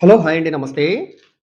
Hello! Hi అండి. నమస్తే.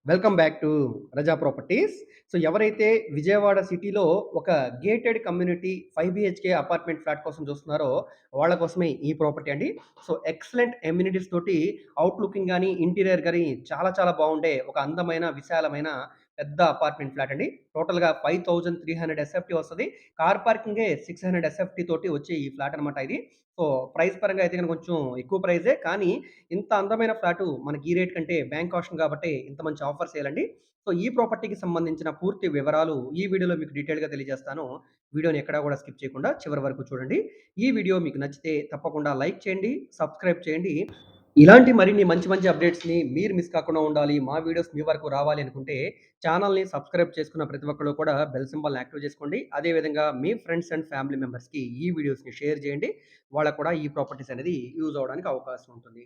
Welcome back to Raza properties. So, ఎవరైతే విజయవాడ సిటీలో ఒక gated community five BHK apartment flat కోసం చూస్తున్నారో, వాళ్ళ కోసమే ఈ ప్రాపర్టీ అండి. సో, ఎక్సలెంట్ ఎమ్యూనిటీస్ తోటి అవుట్లుకింగ్ కానీ ఇంటీరియర్ కానీ చాలా చాలా బాగుండే ఒక అందమైన, విశాలమైన పెద్ద అపార్ట్మెంట్ ఫ్లాట్ అండి. టోటల్‌గా 5300 ఎస్ఎఫ్‌టీ వస్తుంది కార్ పార్కింగే 600 ఎస్ఎఫ్‌టీ తోటి వచ్చే ఈ ఫ్లాట్ అనమాట ఇది. సో, ప్రైస్ పరంగా అయితే కనుక కొంచెం ఎక్కువ ప్రైజే. కానీ ఇంత అందమైన ఫ్లాటు మనకి ఈ రేట్ కంటే బ్యాంక్ ఆప్షన్ కాబట్టి ఇంత మంచి ఆఫర్ చేయాలండి సో, ఈ ప్రాపర్టీకి సంబంధించిన పూర్తి వివరాలు ఈ వీడియోలో మీకు డీటెయిల్‌గా తెలియజేస్తాను. వీడియోని ఎక్కడా కూడా స్కిప్ చేయకుండా చివరి వరకు చూడండి. ఈ వీడియో మీకు నచ్చితే తప్పకుండా లైక్ చేయండి, సబ్స్క్రైబ్ చేయండి. ఇలాంటి మరిన్ని మంచి మంచి అప్డేట్స్‌ని మీరు మిస్ కాకుండా ఉండాలి. మా వీడియోస్ మీ వరకు రావాలి అనుకుంటే ఛానల్ని సబ్స్క్రైబ్ చేసుకున్న ప్రతి ఒక్కరు కూడా బెల్ సింబల్‌ని యాక్టివ్ చేసుకోండి. అదే విధంగా మీ ఫ్రెండ్స్ అండ్ ఫ్యామిలీ మెంబర్స్‌కి ఈ వీడియోస్‌ని షేర్ చేయండి. వాళ్ళకి కూడా ఈ ప్రాపర్టీస్ అనేది యూజ్ అవ్వడానికి అవకాశం ఉంటుంది.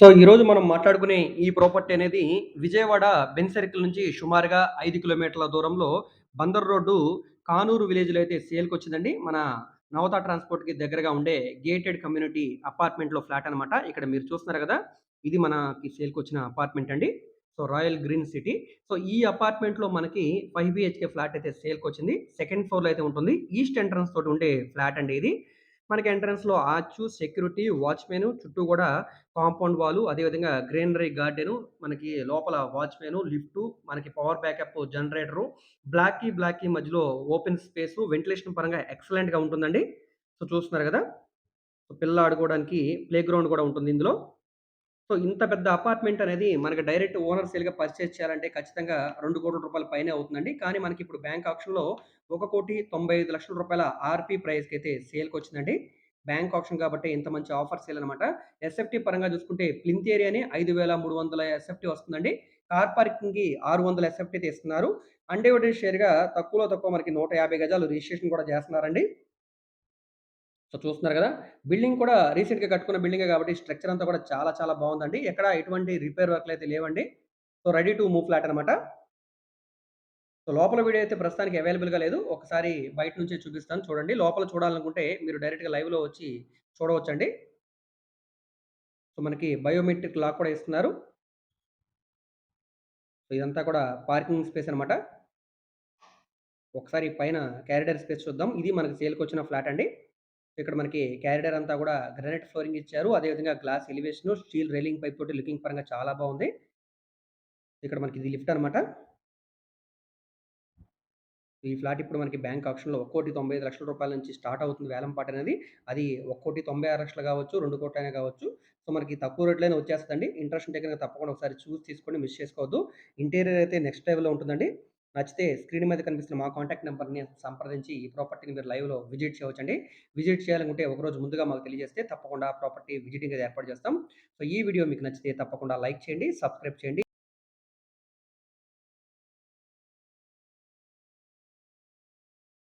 సో, ఈరోజు మనం మాట్లాడుకునే ఈ ప్రాపర్టీ అనేది విజయవాడ బెన్ సర్కిల్ నుంచి సుమారుగా ఐదు కిలోమీటర్ల దూరంలో బందర్ రోడ్డు కానూరు విలేజ్‌లో అయితే సేల్‌కొచ్చిందండి. మన నవత ట్రాన్స్‌పోర్ట్‌కి దగ్గరగా ఉండే గేటెడ్ కమ్యూనిటీ అపార్ట్మెంట్‌లో ఫ్లాట్ అనమాట. ఇక్కడ మీరు చూస్తున్నారు కదా ఇది మనకి సేల్‌కొచ్చిన అపార్ట్మెంట్ అండి. So, royal green city. So, ఈ అపార్ట్మెంట్‌లో మనకి ఫైవ్ బిహెచ్కే ఫ్లాట్ అయితే సేల్కి వచ్చింది సెకండ్ ఫ్లోర్‌లో అయితే ఉంటుంది. ఈస్ట్ ఎంట్రన్స్ తోటి ఉండే ఫ్లాట్ అండి ఇది. మనకి ఎంట్రన్స్‌లో ఆర్చు, సెక్యూరిటీ, వాచ్మెన్ చుట్టూ కూడా కాంపౌండ్ వాలు, అదేవిధంగా గ్రీనరీ గార్డెను, మనకి లోపల వాచ్మెన్ లిఫ్ట్ మనకి పవర్ బ్యాకప్ జనరేటరు, బ్లాక్‌కి, బ్లాక్‌కి మధ్యలో ఓపెన్ స్పేస్ వెంటిలేషన్ పరంగా ఎక్సలెంట్‌గా ఉంటుందండి. సో, చూస్తున్నారు కదా సో, పిల్ల ఆడుకోవడానికి ప్లే గ్రౌండ్ కూడా ఉంటుంది ఇందులో. సో, ఇంత పెద్ద అపార్ట్మెంట్ అనేది మనకి డైరెక్ట్ ఓనర్ సేల్‌గా పర్చేస్ చేయాలంటే ఖచ్చితంగా రెండు కోట్ల రూపాయల పైనే అవుతుందండి. కానీ మనకి ఇప్పుడు బ్యాంక్ ఆప్షన్‌లో ఒక కోటి తొంభై ఐదు లక్షల రూపాయల ఆర్‌పీ సేల్కి వచ్చిందండి బ్యాంక్ ఆప్షన్ కాబట్టి ఇంత మంచి ఆఫర్ సేల్ అనమాట. ఎస్ఎఫ్‌టీ పరంగా చూసుకుంటే ప్లింత్ ఏరియాని ఐదు వేల మూడు వందల ఎస్ఎఫ్‌టీ వస్తుందండి. కార్ పార్కింగ్‌కి 600 ఎస్ఎఫ్‌టీ అయితే ఇస్తున్నారు. అన్‌డివైడెడ్ షేర్‌గా తక్కువలో తక్కువ మనకి 150 గజాలు రిజిస్ట్రేషన్ కూడా చేస్తున్నారండి. సో, చూస్తున్నారు కదా బిల్డింగ్ కూడా రీసెంట్‌గా కట్టుకున్న బిల్డింగే కాబట్టి స్ట్రక్చర్ అంతా కూడా చాలా చాలా బాగుందండి ఎక్కడ ఎటువంటి రిపేర్ వర్క్లు అయితే లేవండి. So, ready to move flat అనమాట. సో, లోపల వీడియో అయితే ప్రస్తుతానికి అవైలబుల్‌గా లేదు. ఒకసారి బయట నుంచే చూపిస్తాను చూడండి. లోపల చూడాలనుకుంటే మీరు డైరెక్ట్‌గా లైవ్‌లో వచ్చి చూడవచ్చండి. సో, మనకి బయోమెట్రిక్ లాక్ కూడా ఇస్తున్నారు. సో, ఇదంతా కూడా పార్కింగ్ స్పేస్ అనమాట. ఒకసారి పైన క్యారిడర్ స్పేస్ చూద్దాం. ఇది మనకి సేల్కి వచ్చిన ఫ్లాట్ అండి. ఇక్కడ మనకి క్యారిడర్ అంతా కూడా గ్రానైట్ ఫ్లోరింగ్ ఇచ్చారు. అదేవిధంగా glass elevation, steel railing pipe తోటి లుకింగ్ పరంగా చాలా బాగుంది ఇక్కడ మనకి ఇది లిఫ్ట్ అనమాట. ఈ ఫ్లాట్ ఇప్పుడు మనకి బ్యాంక్ ఆప్షన్‌లో రూ. 1,95,00,000 నుంచి స్టార్ట్ అవుతుంది వేలంపాట అనేది. అది 1,96,00,000 కావచ్చు, 2,00,00,000 అయినా కావచ్చు. సో, మనకి తక్కువ రేట్లైనా వచ్చేస్తదండి. ఇంట్రెస్ట్ ఉంటే కనుక తప్పకుండా ఒకసారి చూసి తీసుకోండి. మిస్ చేసుకోవద్దు. ఇంటీరియర్ అయితే నెక్స్ట్ లెవెల్‌లో ఉంటుందండి. నచ్చితే స్క్రీన్ మీద కనిపిస్తున్న మా కాంటాక్ట్ నెంబర్ని సంప్రదించి ఈ ప్రాపర్టీని మీరు లైవ్‌లో విజిట్ చేయవచ్చండి. విజిట్ చేయాలనుకుంటే ఒకరోజు ముందుగా మాకు తెలియజేస్తే తప్పకుండా ప్రాపర్టీ విజిటింగ్ అది ఏర్పాటు చేస్తాం. సో, ఈ వీడియో మీకు నచ్చితే తప్పకుండా లైక్ చేయండి, సబ్స్క్రైబ్ చేయండి.